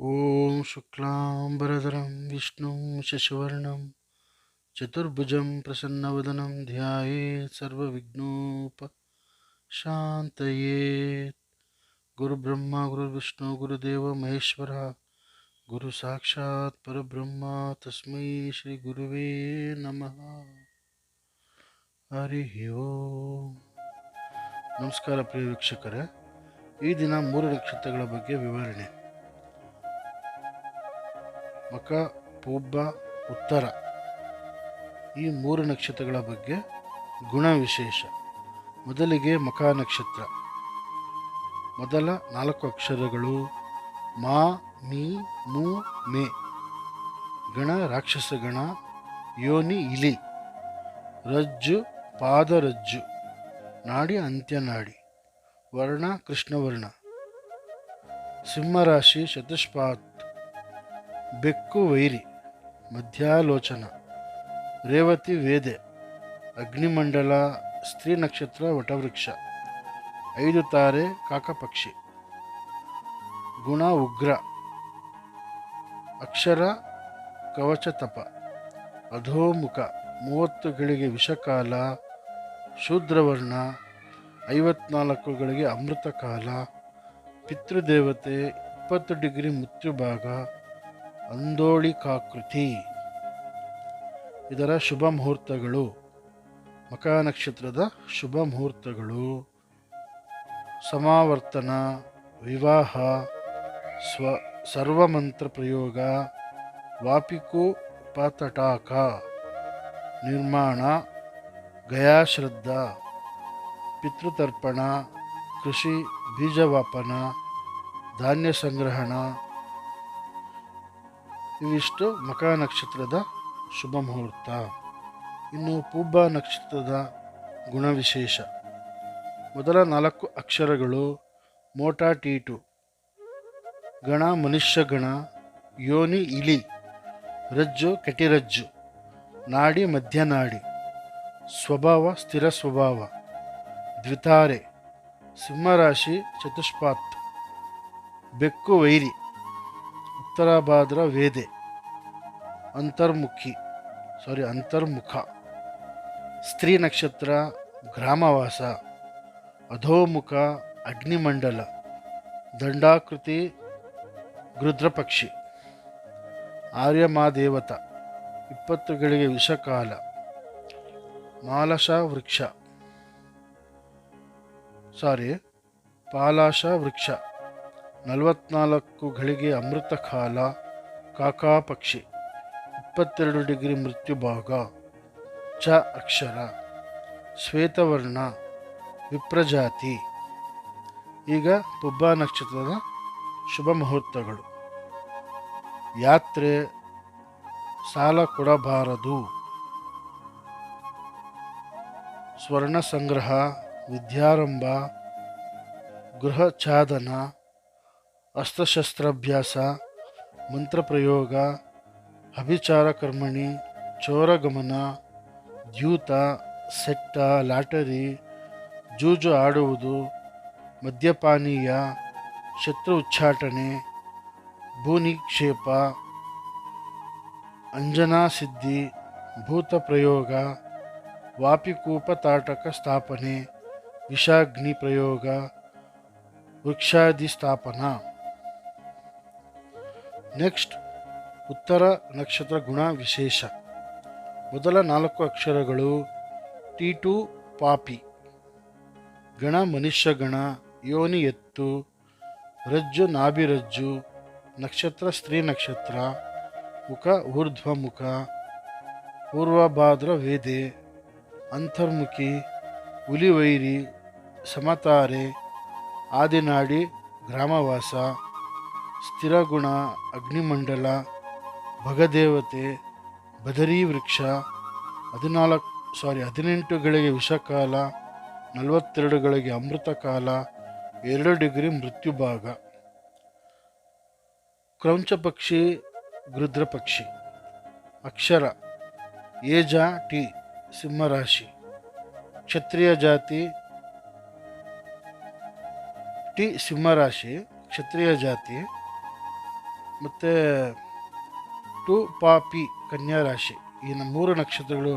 ಓಂ ಶುಕ್ಲಾಂಬರಧರಂ ವಿಷ್ಣು ಶಶಿವರ್ಣಂ ಚತುರ್ಭುಜಂ ಪ್ರಸನ್ನವದನಂ ಧ್ಯಾಯೇ ಸರ್ವವಿಘ್ನೋಪ ಶಾಂತಯೇತ್ ಗುರುಬ್ರಹ್ಮ ಗುರುವಿಷ್ಣು ಗುರುದೇವ ಮಹೇಶ್ವರ ಗುರು ಸಾಕ್ಷಾತ್ ಪರಬ್ರಹ್ಮ ತಸ್ಮೈ ಶ್ರೀ ಗುರುವೇ ನಮಃ ಹರಿ ಓಂ ನಮಸ್ಕಾರ ಪ್ರಿಯ ವೀಕ್ಷಕರೇ ಈ ದಿನ ಮೂರು ನಕ್ಷತ್ರಗಳ ಬಗ್ಗೆ ವಿವರಣೆ. ಮಕ, ಪೂಬ್ಬ, ಉತ್ತರ. ಈ ಮೂರು ನಕ್ಷತ್ರಗಳ ಬಗ್ಗೆ ಗುಣ ವಿಶೇಷ. ಮೊದಲಿಗೆ ಮಕ ನಕ್ಷತ್ರ. ಮೊದಲ ನಾಲ್ಕು ಅಕ್ಷರಗಳು ಮಾ, ಮೀ, ಮೂ, ಮೇ. ಗಣ, ರಾಕ್ಷಸ ಗಣ, ಯೋನಿ, ಇಲಿ. ರಜ್ಜು, ಪಾದರಜ್ಜು. ನಾಡಿ, ಅಂತ್ಯನಾಡಿ. ವರ್ಣ, ಕೃಷ್ಣವರ್ಣ. ಸಿಂಹರಾಶಿ ಚತುಷ್ಪಾತ್ ಬೆಕ್ಕು ವೈರಿ, ಮಧ್ಯಾಲೋಚನ, ರೇವತಿ ವೇದೆ, ಅಗ್ನಿಮಂಡಲ, ಸ್ತ್ರೀ ನಕ್ಷತ್ರ, ವಟವೃಕ್ಷ, ಐದು ತಾರೆ, ಕಾಕಪಕ್ಷಿ, ಗುಣ ಉಗ್ರ, ಅಕ್ಷರ, ಕವಚತಪ, ಅಧೋಮುಖ, ಮೂವತ್ತು ಗಳಿಗೆ ವಿಷಕಾಲ, ಶೂದ್ರವರ್ಣ, ಐವತ್ನಾಲ್ಕು ಗಳಿಗೆ ಅಮೃತಕಾಲ, ಪಿತೃದೇವತೆ, ಇಪ್ಪತ್ತು ಡಿಗ್ರಿ ಮೃತ್ಯುಭಾಗ ಅಂದೋಳಿಕಾಕೃತಿ ಇದರ ಶುಭ ಮುಹೂರ್ತಗಳು. ಮಕ ನಕ್ಷತ್ರದ ಶುಭ ಮುಹೂರ್ತಗಳು. ಸಮಾವರ್ತನ, ವಿವಾಹ, ಸ್ವ ಸರ್ವಮಂತ್ರ ಪ್ರಯೋಗ, ವಾಪಿಕು ಪಾತಟಾಕ ನಿರ್ಮಾಣ, ಗಯಾಶ್ರದ್ಧ, ಪಿತೃತರ್ಪಣ, ಕೃಷಿ, ಬೀಜವಾಪನ, ಧಾನ್ಯ ಸಂಗ್ರಹಣ ಇವಿಷ್ಟು ಮಕ ನಕ್ಷತ್ರದ ಶುಭ ಮುಹೂರ್ತ. ಇನ್ನು ಪೂಬ್ಬ ನಕ್ಷತ್ರದ ಗುಣವಿಶೇಷ. ಮೊದಲ ನಾಲ್ಕು ಅಕ್ಷರಗಳು ಮೋಟಾ ಟೀಟು ಗಣ, ಮನುಷ್ಯ ಗಣ, ಯೋನಿ, ಇಲಿ, ರಜ್ಜು, ಕಟಿರಜ್ಜು, ನಾಡಿ ಮಧ್ಯನಾಡಿ ಸ್ವಭಾವ, ಸ್ಥಿರ ಸ್ವಭಾವ, ದ್ವಿತಾರೆ, ಸಿಂಹರಾಶಿ, ಚತುಷ್ಪಾತ್, ಬೆಕ್ಕು ವೈರಿ. ಉತ್ತರಾಭಾದ್ರ ವೇದೆ. ಅಂತರ್ಮುಖಿ ಸಾರಿ ಅಂತರ್ಮುಖ. ಸ್ತ್ರೀ ನಕ್ಷತ್ರ, ಗ್ರಾಮವಾಸ. ಅಧೋಮುಖ, ಅಗ್ನಿಮಂಡಲ. ದಂಡಾಕೃತಿ ಗೃದ್ರಪಕ್ಷಿ ಆರ್ಯಮಾದೇವತ. ಇಪ್ಪತ್ತು ಗಳಿಗೆ ವಿಷಕಾಲ. ಮಾಲಶ ವೃಕ್ಷ ಸಾರಿ ಪಾಲಾಶ ವೃಕ್ಷ ನಲವತ್ನಾಲ್ಕು ಗಳಿಗೆ ಅಮೃತ ಕಾಲ, ಕಾಕಾ ಪಕ್ಷಿ, ಇಪ್ಪತ್ತೆರಡು ಡಿಗ್ರಿ ಮೃತ್ಯುಭಾಗ ಚ ಅಕ್ಷರ, ಶ್ವೇತವರ್ಣ, ವಿಪ್ರಜಾತಿ. ಈಗ ಪುಬ್ಬ ನಕ್ಷತ್ರದ ಶುಭ ಮುಹೂರ್ತಗಳು. ಯಾತ್ರೆ ಸಾಲ ಕೊಡಬಾರದು. ಸ್ವರ್ಣ ಸಂಗ್ರಹ ವಿದ್ಯಾರಂಭ ಗೃಹ ಛಾದನ ಅಸ್ತ್ರಶಸ್ತ್ರಾಭ್ಯಾಸ, ಮಂತ್ರಪ್ರಯೋಗ, ಅಭಿಚಾರ ಕರ್ಮಣಿ ಚೋರಗಮನ ದ್ಯೂತ, ಸೆಟ್ಟ, ಲಾಟರಿ, ಜೂಜು ಆಡುವುದು, ಮದ್ಯಪಾನೀಯ, ಶತ್ರು ಉಚ್ಚಾಟನೆ ಭೂನಿಕ್ಷೇಪ ಅಂಜನಾ ಸಿದ್ಧಿ, ಭೂತ ಪ್ರಯೋಗ ವಾಪಿಕೂಪ ತಾಟಕ ಸ್ಥಾಪನೆ, ವಿಷಾಗ್ನಿ ಪ್ರಯೋಗ, ವೃಕ್ಷಾದಿ ಸ್ಥಾಪನಾ. ನೆಕ್ಸ್ಟ್ ಉತ್ತರ ನಕ್ಷತ್ರ ಗುಣ ವಿಶೇಷ. ಮೊದಲ ನಾಲ್ಕು ಅಕ್ಷರಗಳು ಟಿ ಟು ಪಾಪಿ. ಗಣ ಮನುಷ್ಯ ಗಣ, ಯೋನಿ ಎತ್ತು, ರಜ್ಜು ನಾಭಿರಜ್ಜು, ನಕ್ಷತ್ರ ಸ್ತ್ರೀ ನಕ್ಷತ್ರ, ಮುಖ ಊರ್ಧ್ವಮುಖ, ಪೂರ್ವಭಾದ್ರ ವೇದೆ, ಅಂತರ್ಮುಖಿ, ಹುಲಿವೈರಿ, ಸಮತಾರೆ, ಆದಿನಾಡಿ, ಗ್ರಾಮವಾಸ ಸ್ಥಿರಗುಣ, ಅಗ್ನಿಮಂಡಲ, ಭಗದೇವತೆ, ಬದರಿ ವೃಕ್ಷ, ಹದಿನಾಲ್ಕು ಸಾರಿ ಹದಿನೆಂಟುಗಳಿಗೆ ವಿಷಕಾಲ ನಲವತ್ತೆರಡುಗಳಿಗೆ ಅಮೃತ ಕಾಲ ಎರಡು ಡಿಗ್ರಿ ಮೃತ್ಯು ಭಾಗ. ಕ್ರೌಂಚ ಪಕ್ಷಿ ಗೃದ್ರ ಪಕ್ಷಿ. ಅಕ್ಷರ ಏಜ ಟಿ ಸಿಂಹರಾಶಿ ಕ್ಷತ್ರಿಯ ಜಾತಿ, ಟಿ ಸಿಂಹರಾಶಿ ಕ್ಷತ್ರಿಯ ಜಾತಿ ಮತ್ತು ಟು ಪಾಪಿ ಕನ್ಯಾ ರಾಶಿ ಈ ಮೂರು ನಕ್ಷತ್ರಗಳು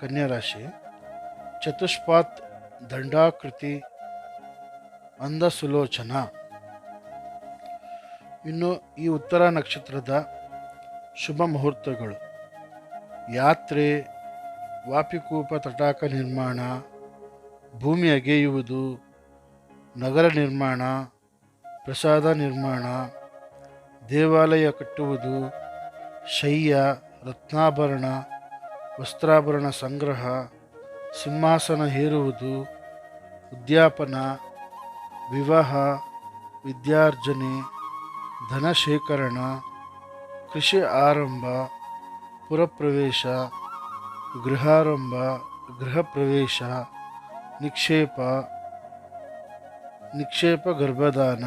ಕನ್ಯಾ ರಾಶಿ ಚತುಷ್ಪಾತ್ ದಂಡಾಕೃತಿ ಅಂದ ಸುಲೋಚನ ಇನ್ನು ಈ ಉತ್ತರ ನಕ್ಷತ್ರದ ಶುಭ ಮುಹೂರ್ತಗಳು. ಯಾತ್ರೆ, ವಾಪಿಕೂಪ ತಟಾಕ ನಿರ್ಮಾಣ ಭೂಮಿ ಅಗೆಯುವುದು ನಗರ ನಿರ್ಮಾಣ, ಪ್ರಸಾದ ನಿರ್ಮಾಣ ದೇವಾಲಯ ಕಟ್ಟುವುದು ಶಯ್ಯ ರತ್ನಾಭರಣ, ವಸ್ತ್ರಾಭರಣ ಸಂಗ್ರಹ, ಸಿಂಹಾಸನ ಹೇರುವುದು, ಉದ್ಯಾಪನ, ವಿವಾಹ, ವಿದ್ಯಾರ್ಜನೆ ಧನ ಶೇಖರಣ ಕೃಷಿ ಆರಂಭ, ಪುರಪ್ರವೇಶ, ಗೃಹಾರಂಭ ಗೃಹ ಪ್ರವೇಶ ನಿಕ್ಷೇಪ ನಿಕ್ಷೇಪ ಗರ್ಭದಾನ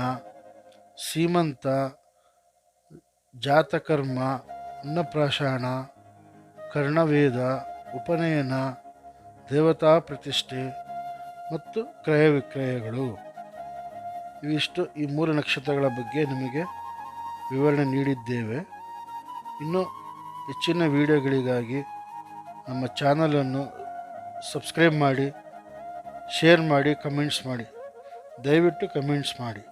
ಸೀಮಂತ ಜಾತಕರ್ಮ ಅನ್ನಪ್ರಾಶಾಣ ಕರ್ಣವೇದ, ಉಪನಯನ, ದೇವತಾ ಪ್ರತಿಷ್ಠೆ ಮತ್ತು ಕ್ರಯ ವಿಕ್ರಯಗಳು. ಇವಿಷ್ಟು ಈ ಮೂರು ನಕ್ಷತ್ರಗಳ ಬಗ್ಗೆ ನಿಮಗೆ ವಿವರಣೆ ನೀಡಿದ್ದೇವೆ. ಇನ್ನು ಹೆಚ್ಚಿನ ವಿಡಿಯೋಗಳಿಗಾಗಿ ನಮ್ಮ ಚಾನಲನ್ನು ಸಬ್ಸ್ಕ್ರೈಬ್ ಮಾಡಿ, ಶೇರ್ ಮಾಡಿ, ಕಮೆಂಟ್ಸ್ ಮಾಡಿ. ದಯವಿಟ್ಟು ಕಮೆಂಟ್ಸ್ ಮಾಡಿ.